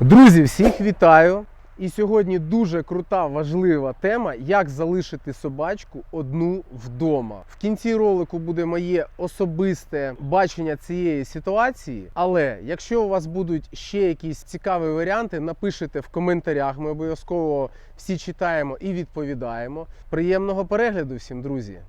Друзі, всіх вітаю! І сьогодні дуже крута, важлива тема, як залишити собачку одну вдома. В кінці ролику буде моє особисте бачення цієї ситуації. Але якщо у вас будуть ще якісь цікаві варіанти, напишите в коментарях. Ми обов'язково всі читаємо і відповідаємо. Приємного перегляду всім, друзі!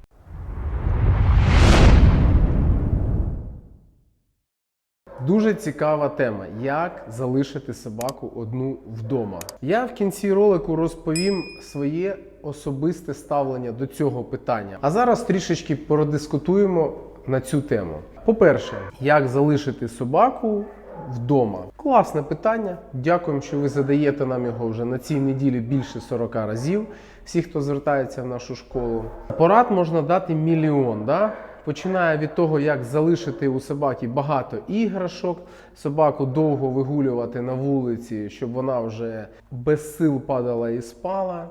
Дуже цікава тема, як залишити собаку одну вдома. Я в кінці ролику розповім своє особисте ставлення до цього питання. А зараз трішечки продискутуємо на цю тему. По-перше, як залишити собаку вдома? Класне питання. Дякуємо, що ви задаєте нам його вже на цій неділі більше 40 разів. Всі, хто звертається в нашу школу. Порад можна дати мільйон. Да? Починає від того, як залишити у собаки багато іграшок, собаку довго вигулювати на вулиці, щоб вона вже без сил падала і спала.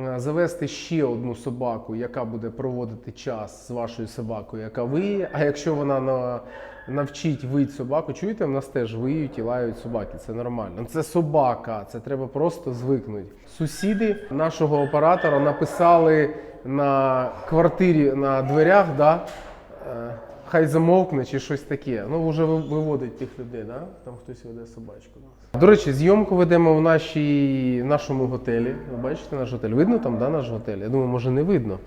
Е, Завести ще одну собаку, яка буде проводити час з вашою собакою, яка виє. А якщо вона на, навчить вить собаку, чуєте, в нас теж виють і лають собаки. Це нормально. Це собака, це треба просто звикнути. Сусіди нашого оператора написали на квартирі на дверях, да, е, хай замовкне чи щось таке. Ну, вже виводить тих людей, да? там хтось веде собачку. До речі, зйомку ведемо в нашій, нашому готелі. Ви бачите наш готель? Видно там, да, наш готель? Я думаю, може не видно.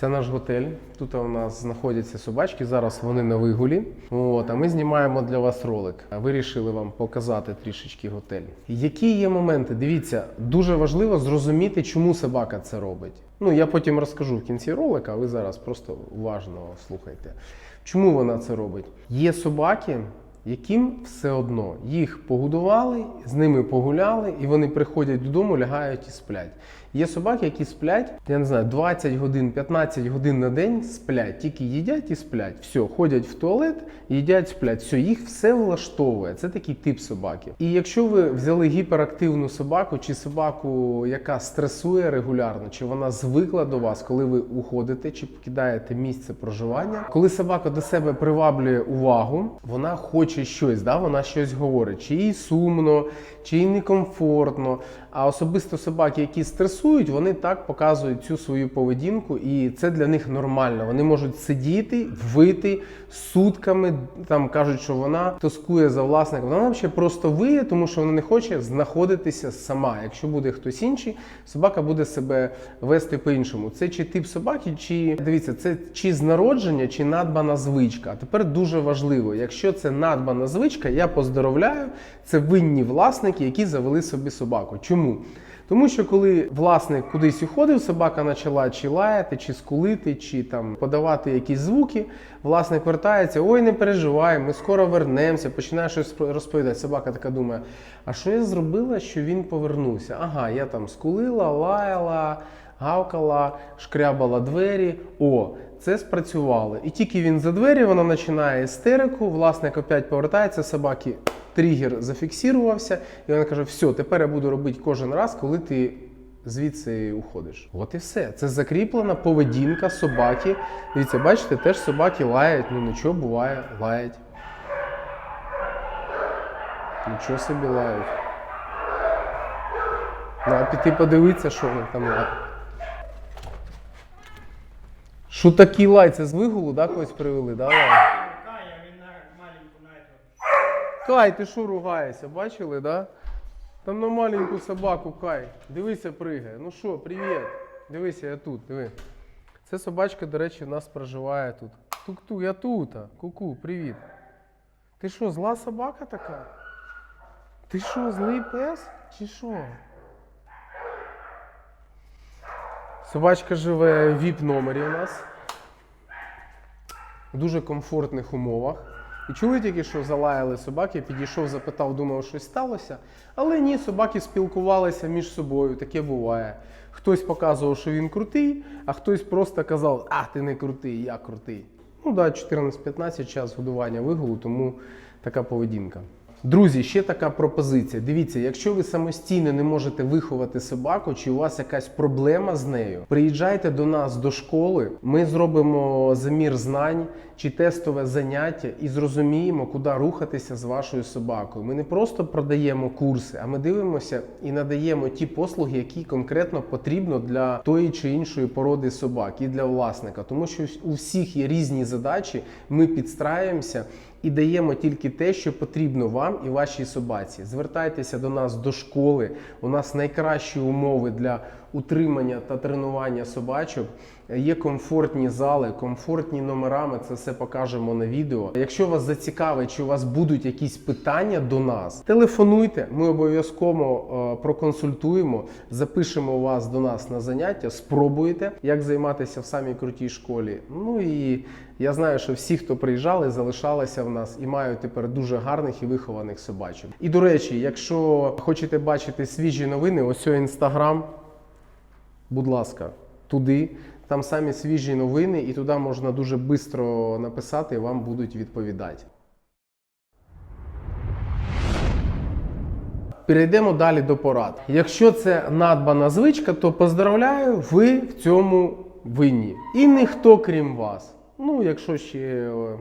Це наш готель. Тут у нас знаходяться собачки. Зараз вони на вигулі. От, а ми знімаємо для вас ролик. Вирішили вам показати трішечки готель. Які є моменти? Дивіться, дуже важливо зрозуміти, чому собака це робить. Ну, я потім розкажу в кінці ролика, а ви зараз просто уважно слухайте. Чому вона це робить? Є собаки, яким все одно їх погодували, з ними погуляли, і вони приходять додому, лягають і сплять. Є собаки, які сплять, я не знаю, 20 годин, 15 годин на день сплять, тільки їдять і сплять. Все, ходять в туалет, їдять, сплять. Все, їх все влаштовує. Це такий тип собаки. І якщо ви взяли гіперактивну собаку, чи собаку, яка стресує регулярно, чи вона звикла до вас, коли ви уходите, чи покидаєте місце проживання, коли собака до себе приваблює увагу, вона хоче щось, да? вона щось говорить, чи їй сумно, чи їй некомфортно. А особисто собаки, які стресують, вони так показують цю свою поведінку, і це для них нормально. Вони можуть сидіти, вити сутками. Там кажуть, що вона тоскує за власником. Вона взагалі просто виє, тому що вона не хоче знаходитися сама. Якщо буде хтось інший, собака буде себе вести по-іншому. Це чи тип собаки, чи дивіться, це чи з народження, чи надбана звичка. А тепер дуже важливо, якщо це надбана звичка, я поздоровляю, це винні власники, які завели собі собаку. Чому? Тому що коли власник кудись уходив, собака почала чи лаяти, чи скулити, чи там подавати якісь звуки, власник вертається, ой, не переживай, ми скоро вернемося, починає щось розповідати. Собака така думає: а що я зробила, що він повернувся? Ага, я там скулила, лаяла, гавкала, шкрябала двері. О, це спрацювало. І тільки він за двері, вона починає істерику, власник опять повертається, собаки тригер зафіксувався, і вона каже: все, тепер я буду робити кожен раз, коли ти звідси уходиш. От і все. Це закріплена поведінка собаки. Дивіться, бачите, теж собаки лаять, ну нічого буває, лаять. Нічого собі лають. Ну, а піти подивитися, що вони там лають. Що такий лай? Це з вигулу, да, когось привели, да, лай? Кая, він на маленьку на эту. Кай, ти що ругаєшся? Бачили, да? Там на маленьку собаку Кай. Дивися, пригає. Ну що, привіт. Дивися, я тут, диви. Це собачка, до речі, в нас проживає тут. Тук-тук, я тут. Ку-ку, привіт. Ти що, зла собака така? Ти що, злий пес? Чи що? Собачка живе в віп-номері у нас. В дуже комфортних умовах. І чули тільки, що залаяли собаки, підійшов, запитав, думав, щось сталося. Але ні, собаки спілкувалися між собою, таке буває. Хтось показував, що він крутий, а хтось просто казав, а ти не крутий, я крутий. Ну так, да, 14-15 час годування вигулу, тому така поведінка. Друзі, ще така пропозиція. Дивіться, якщо ви самостійно не можете виховати собаку, чи у вас якась проблема з нею, приїжджайте до нас до школи. Ми зробимо замір знань чи тестове заняття і зрозуміємо, куди рухатися з вашою собакою. Ми не просто продаємо курси, а ми дивимося і надаємо ті послуги, які конкретно потрібно для тої чи іншої породи собак і для власника, тому що у всіх є різні задачі. Ми підстраюємося і даємо тільки те, що потрібно вам і вашій собаці. Звертайтеся до нас до школи. У нас найкращі умови для утримання та тренування собачок. Є комфортні зали, комфортні номера. Ми це все покажемо на відео. Якщо вас зацікавить, чи у вас будуть якісь питання до нас, телефонуйте. Ми обов'язково е, проконсультуємо, запишемо вас до нас на заняття, спробуєте, як займатися в самій крутій школі. Ну і я знаю, що всі, хто приїжджали, залишалися в нас і мають тепер дуже гарних і вихованих собачок. І до речі, якщо хочете бачити свіжі новини, ось інстаграм, будь ласка, туди. Там самі свіжі новини, і туди можна дуже швидко написати, і вам будуть відповідати. Перейдемо далі до порад. Якщо це надбана звичка, то поздравляю, ви в цьому винні. І ніхто крім вас. Ну, якщо ще е,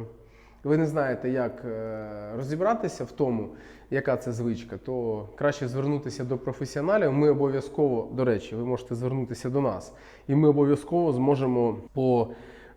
ви не знаєте, як е, розібратися в тому, яка це звичка, то краще звернутися до професіоналів. Ми обов'язково, до речі, ви можете звернутися до нас, і ми обов'язково зможемо по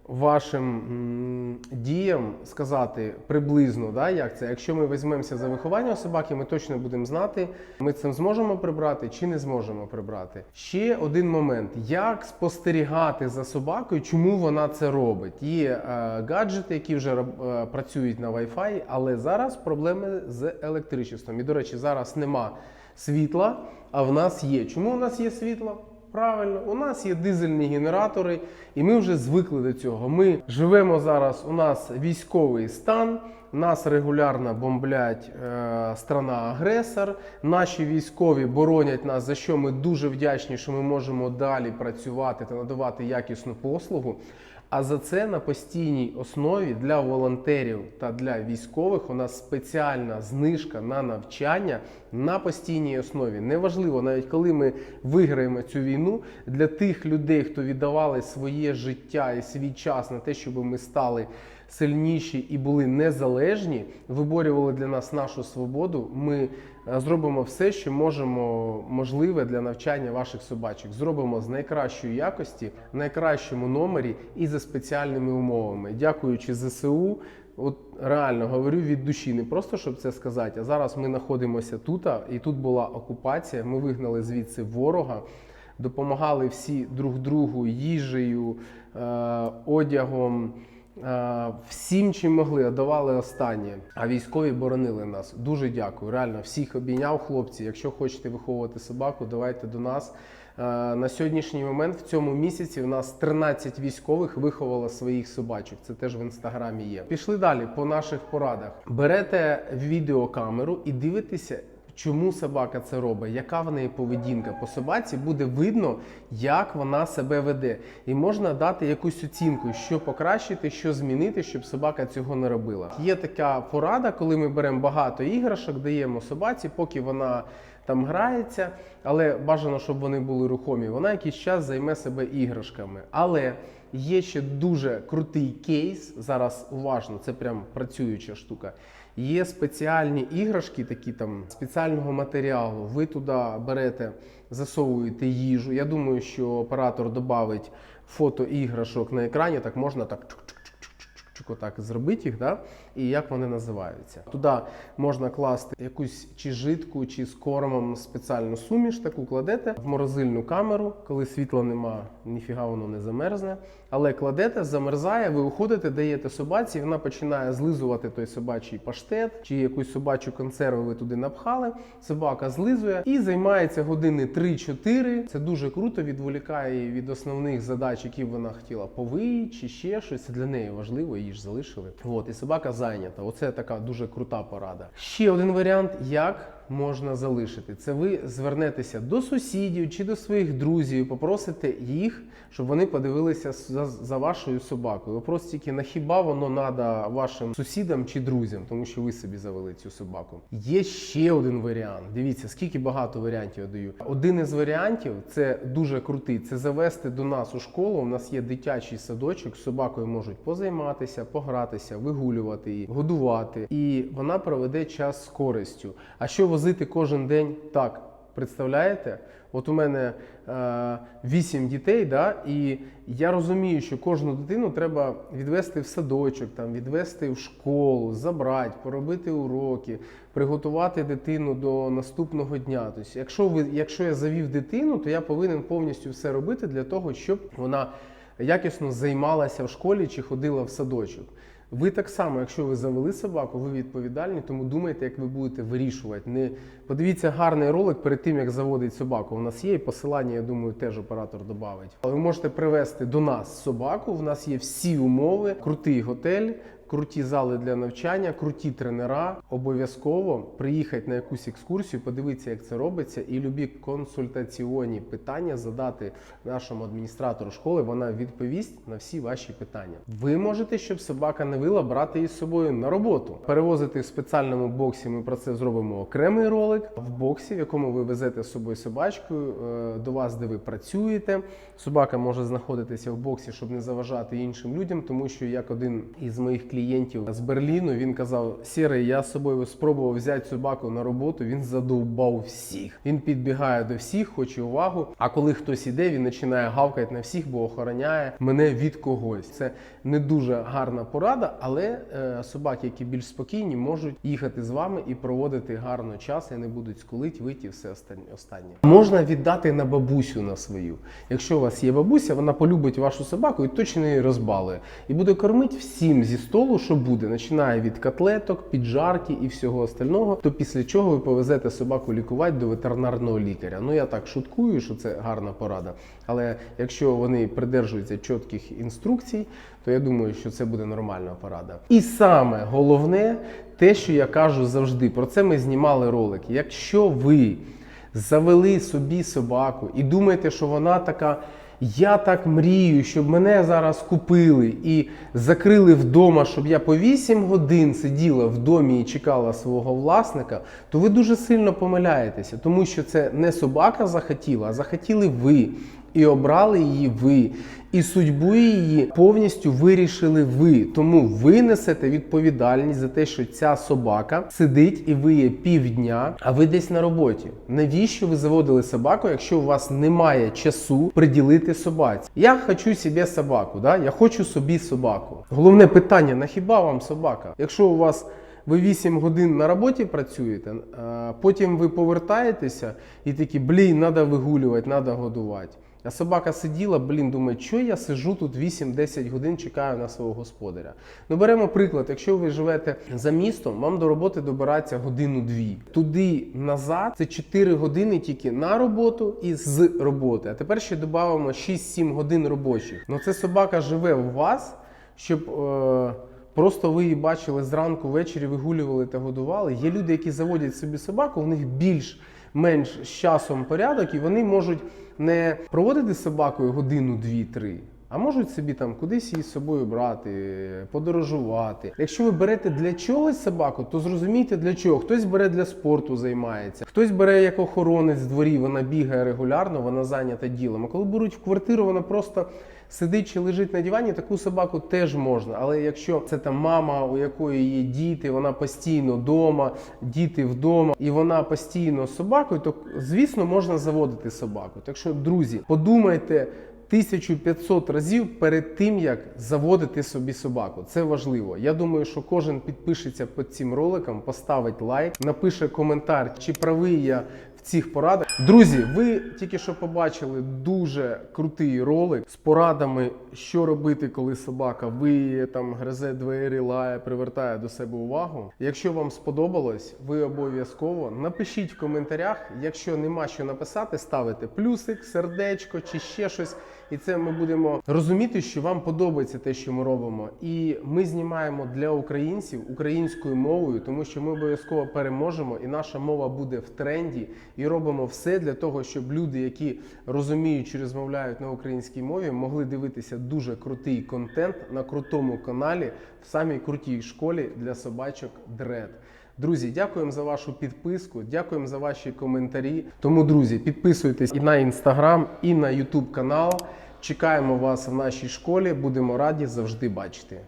вашим діям сказати приблизно, да, як це. Якщо ми візьмемося за виховання собаки, ми точно будемо знати, ми це зможемо прибрати чи не зможемо прибрати. Ще один момент: як спостерігати за собакою, чому вона це робить. Є е, гаджети, які вже е, працюють на Wi-Fi, але зараз проблеми з електричеством. І, до речі, зараз нема світла, а в нас є. Чому у нас є світло? Правильно, у нас є дизельні генератори, і ми вже звикли до цього. Ми живемо зараз. У нас військовий стан. Нас регулярно бомблять е, страна-агресор. Наші військові боронять нас, за що ми дуже вдячні, що ми можемо далі працювати та надавати якісну послугу. А за це на постійній основі для волонтерів та для військових у нас спеціальна знижка на навчання на постійній основі. Неважливо, навіть коли ми виграємо цю війну, для тих людей, хто віддавали своє життя і свій час на те, щоб ми стали сильніші і були незалежні, виборювали для нас нашу свободу. Ми е, зробимо все, що можемо можливе для навчання ваших собачок. Зробимо з найкращої якості, найкращому номері і за спеціальними умовами. Дякуючи ЗСУ. От реально говорю від душі, не просто щоб це сказати. А зараз ми знаходимося тут, і тут була окупація. Ми вигнали звідси ворога, допомагали всі друг другу їжею, е, одягом. Е, Всім, чим могли, давали останнє. А військові боронили нас. Дуже дякую. Реально всіх обійняв хлопці. Якщо хочете виховувати собаку, давайте до нас. Е, На сьогоднішній момент в цьому місяці в нас 13 військових виховало своїх собачок. Це теж в інстаграмі є. Пішли далі по наших порадах. Берете відеокамеру і дивитеся. Чому собака це робить? Яка в неї поведінка? По собаці буде видно, як вона себе веде, і можна дати якусь оцінку, що покращити, що змінити, щоб собака цього не робила. Є така порада, коли ми беремо багато іграшок, даємо собаці, поки вона там грається, але бажано, щоб вони були рухомі. Вона якийсь час займе себе іграшками. Але є ще дуже крутий кейс. Зараз уважно, це прям працююча штука. Є спеціальні іграшки, такі там спеціального матеріалу. Ви туди берете, засовуєте їжу. Я думаю, що оператор додавить фото іграшок на екрані, так можна так чук-чук-чук-чук зробити їх, да? і як вони називаються. Туди можна класти якусь чи жидку, чи з кормом спеціальну суміш, таку кладете в морозильну камеру, коли світла нема, ніфіга воно не замерзне. Але кладете, замерзає, ви уходите, даєте собаці, вона починає злизувати той собачий паштет чи якусь собачу консерву ви туди напхали. Собака злизує і займається години 3-4. Це дуже круто, відволікає її від основних задач, які вона хотіла повиїти чи ще щось. Це для неї важливо, її ж залишили. От, і собака зайнята. Оце така дуже крута порада. Ще один варіант, як можна залишити? Це ви звернетеся до сусідів чи до своїх друзів, попросите їх, щоб вони подивилися за, за вашою собакою. Вопрос тільки на хіба воно надо вашим сусідам чи друзям, тому що ви собі завели цю собаку. Є ще один варіант. Дивіться, скільки багато варіантів я даю. Один із варіантів це дуже крутий. Це завести до нас у школу. У нас є дитячий садочок. З собакою можуть позайматися, погратися, вигулювати її, годувати, і вона проведе час з користю. А що возити кожен день так? Представляєте? От у мене е, 8 дітей, да, і я розумію, що кожну дитину треба відвести в садочок, там, відвести в школу, забрати, поробити уроки, приготувати дитину до наступного дня. Тобто, якщо, ви, якщо я завів дитину, то я повинен повністю все робити для того, щоб вона якісно займалася в школі чи ходила в садочок. Ви так само, якщо ви завели собаку, ви відповідальні, тому думайте, як ви будете вирішувати. Не подивіться гарний ролик перед тим, як заводить собаку. У нас є і посилання, я думаю, теж оператор додавить. Ви можете привезти до нас собаку. У нас є всі умови, крутий готель. Круті зали для навчання, круті тренера. Обов'язково приїхати на якусь екскурсію, подивитися, як це робиться, і любі консультаційні питання задати нашому адміністратору школи. Вона відповість на всі ваші питання. Ви можете, щоб собака не вила, брати її з собою на роботу, перевозити в спеціальному боксі. Ми про це зробимо окремий ролик в боксі, в якому ви везете з собою собачку е, до вас, де ви працюєте. Собака може знаходитися в боксі, щоб не заважати іншим людям, тому що як один із моїх клієнтів з Берліну він казав: Сірий, я з собою спробував взяти собаку на роботу. Він задовбав всіх. Він підбігає до всіх, хоче увагу. А коли хтось іде, він починає гавкати на всіх, бо охороняє мене від когось. Це не дуже гарна порада, але е, собаки, які більш спокійні, можуть їхати з вами і проводити гарно час, і не будуть скулить, виті, все останнє. Можна віддати на бабусю на свою. Якщо у вас є бабуся, вона полюбить вашу собаку і точно її розбалує. І буде кормити всім зі столу, що буде. Починає від котлеток, піджарки і всього остального. То після чого ви повезете собаку лікувати до ветеринарного лікаря. Ну я так шуткую, що це гарна порада. Але якщо вони придержуються чітких інструкцій, то я думаю, що це буде нормальна порада. І саме головне, те, що я кажу завжди, про це ми знімали ролик. Якщо ви завели собі собаку і думаєте, що вона така. Я так мрію, щоб мене зараз купили і закрили вдома, щоб я по 8 годин сиділа в домі і чекала свого власника, то ви дуже сильно помиляєтеся, тому що це не собака захотіла, а захотіли ви. І обрали її ви, і судьбу її повністю вирішили ви. Тому ви несете відповідальність за те, що ця собака сидить і виє півдня, а ви десь на роботі. Навіщо ви заводили собаку, якщо у вас немає часу приділити собаці? Я хочу собі собаку, да? я хочу собі собаку. Головне питання: на хіба вам собака? Якщо у вас ви 8 годин на роботі працюєте, а потім ви повертаєтеся і такі, блін, треба вигулювати, треба годувати. А собака сиділа, блін, думає, що я сижу тут 8-10 годин, чекаю на свого господаря. Ну беремо приклад, якщо ви живете за містом, вам до роботи добирається годину-дві. Туди назад це 4 години тільки на роботу і з роботи. А тепер ще додамо 6-7 годин робочих. Ну це собака живе у вас, щоб. Е- Просто ви її бачили зранку, ввечері вигулювали та годували. Є люди, які заводять собі собаку, у них більш-менш з часом порядок, і вони можуть не проводити з собакою годину, дві-три. А можуть собі там кудись її з собою брати, подорожувати. Якщо ви берете для чогось собаку, то зрозумійте для чого. Хтось бере для спорту, займається, хтось бере як охоронець в дворі, вона бігає регулярно, вона зайнята ділом. А коли беруть в квартиру, вона просто сидить чи лежить на дивані, таку собаку теж можна. Але якщо це там мама, у якої є діти, вона постійно вдома, діти вдома, і вона постійно з собакою, то звісно можна заводити собаку. Так що, друзі, подумайте. 1500 разів перед тим, як заводити собі собаку. Це важливо. Я думаю, що кожен підпишеться під цим роликом, поставить лайк, напише коментар, чи правий я в цих порадах. Друзі, ви тільки що побачили дуже крутий ролик з порадами, що робити, коли собака виє, там гризе двері, лає, привертає до себе увагу. Якщо вам сподобалось, ви обов'язково напишіть в коментарях. Якщо нема що написати, ставите плюсик, сердечко чи ще щось. І це ми будемо розуміти, що вам подобається те, що ми робимо. І ми знімаємо для українців українською мовою, тому що ми обов'язково переможемо, і наша мова буде в тренді. І робимо все для того, щоб люди, які розуміють чи розмовляють на українській мові, могли дивитися дуже крутий контент на крутому каналі в самій крутій школі для собачок Дред. Друзі, дякуємо за вашу підписку, дякуємо за ваші коментарі. Тому, друзі, підписуйтесь і на інстаграм, і на Ютуб канал. Чекаємо вас в нашій школі. Будемо раді завжди бачити.